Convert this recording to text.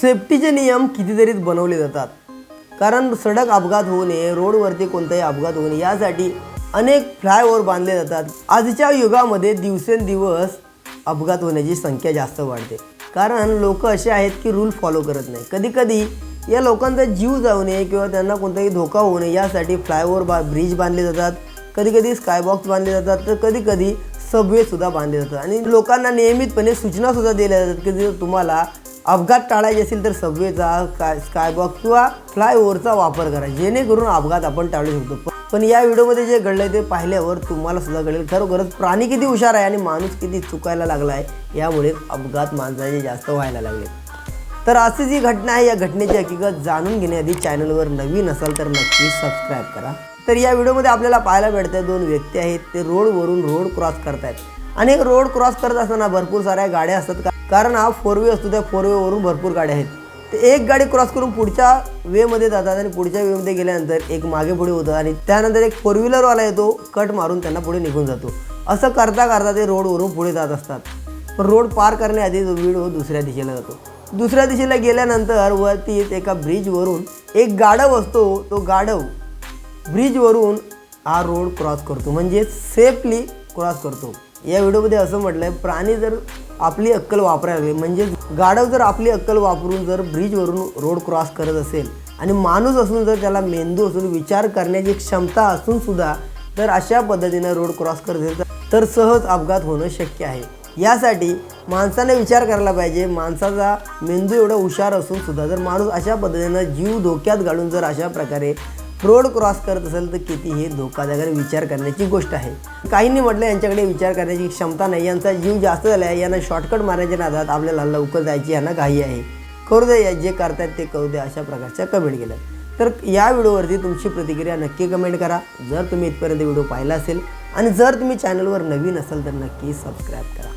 सेफ्टीचे नियम कितीतरी बनवले जातात. कारण सडक अपघात होऊ नये रोडवरती कोणताही अपघात होऊ नये यासाठी अनेक फ्लायओव्हर बांधले जातात. आजच्या युगामध्ये दिवसेंदिवस अपघात होण्याची संख्या जास्त वाढते. कारण लोक असे आहेत की रूल फॉलो करत नाही. कधी कधी या लोकांचा जीव जाऊ नये किंवा त्यांना कोणताही धोका होऊ नये यासाठी फ्लायओव्हर बा ब्रिज बांधले जातात. कधी कधी स्कायबॉक्स बांधले जातात. तर कधी कधी बांधले जातात. आणि लोकांना नियमितपणे सूचनासुद्धा दिल्या जातात की जर तुम्हाला अपघात टाळायचे असेल तर सबवेचा स्काय स्कायबॉक्स किंवा फ्लायओव्हरचा वापर करा. जेणेकरून अपघात आपण टाळू शकतो. पण- या व्हिडिओमध्ये जे घडलंय ते पाहिल्यावर तुम्हाला सुद्धा कळेल खरोखरच प्राणी किती हुशार आहे आणि माणूस किती चुकायला लागला आहे यामुळे अपघात माणसाचे जास्त व्हायला लागले. तर अशी जी घटना आहे या घटनेची हकीकत जाणून घेण्याआधी चॅनलवर नवीन असाल तर नक्की सबस्क्राईब करा. तर या व्हिडिओमध्ये आपल्याला पाहायला मिळतं दोन व्यक्ती आहेत ते रोडवरून रोड क्रॉस करतायत. आणि रोड क्रॉस करत असताना भरपूर साऱ्या गाड्या असतात. का- कारण हा फोर वे असतो त्या फोर वेवरून भरपूर गाड्या आहेत. ते एक गाडी क्रॉस करून पुढच्या वेमध्ये जातात आणि पुढच्या वेमध्ये गेल्यानंतर एक मागे पुढे होतं आणि त्यानंतर एक फोर व्हीलरवाला येतो कट मारून त्यांना पुढे निघून जातो. असं करता करता ते रोडवरून पुढे जात असतात. पण रोड पार करण्याआधी तो व्हिडिओ दुसऱ्या दिशेला जातो. दुसऱ्या दिशेला गेल्यानंतर वरती एका ब्रिजवरून एक गाढव असतो तो गाढव ब्रिजवरून हा रोड क्रॉस करतो. म्हणजे सेफली क्रॉस करतो. या व्हिडिओमध्ये असं म्हटलं आहे प्राणी जर आपली अक्कल वापरायला लागले म्हणजे गाढव जर आपली अक्कल वापरून जर ब्रिजवरून रोड क्रॉस करत असेल आणि माणूस असून जर त्याला मेंदू असून विचार करण्याची क्षमता असून सुद्धा जर अशा पद्धतीनं रोड क्रॉस करत असेल तर- तर सहज अपघात होणं शक्य आहे. यासाठी माणसाने विचार करायला पाहिजे. माणसाचा मेंदू एवढा हुशार असून सुद्धा जर माणूस अशा पद्धतीनं जीव धोक्यात घालून जर अशा प्रकारे रोड क्रॉस करत असेल तर किती हे धोकादायक विचार करण्याची गोष्ट आहे. काहींनी म्हटलं यांच्याकडे विचार करण्याची क्षमता नाही यांचा जीव जास्त झाला आहे यांना शॉर्टकट मारण्याच्या नादात आपल्याला लवकर जायची यांना घाई आहे. करू दे या- जे करतायत ते करू दे अशा प्रकारच्या कमेंट केल्या. तर या व्हिडिओवरती तुमची प्रतिक्रिया नक्की कमेंट करा. जर तुम्ही इथपर्यंत व्हिडिओ पाहिला असेल आणि जर तुम्ही चॅनलवर नवीन असाल तर नक्की सबस्क्राईब करा.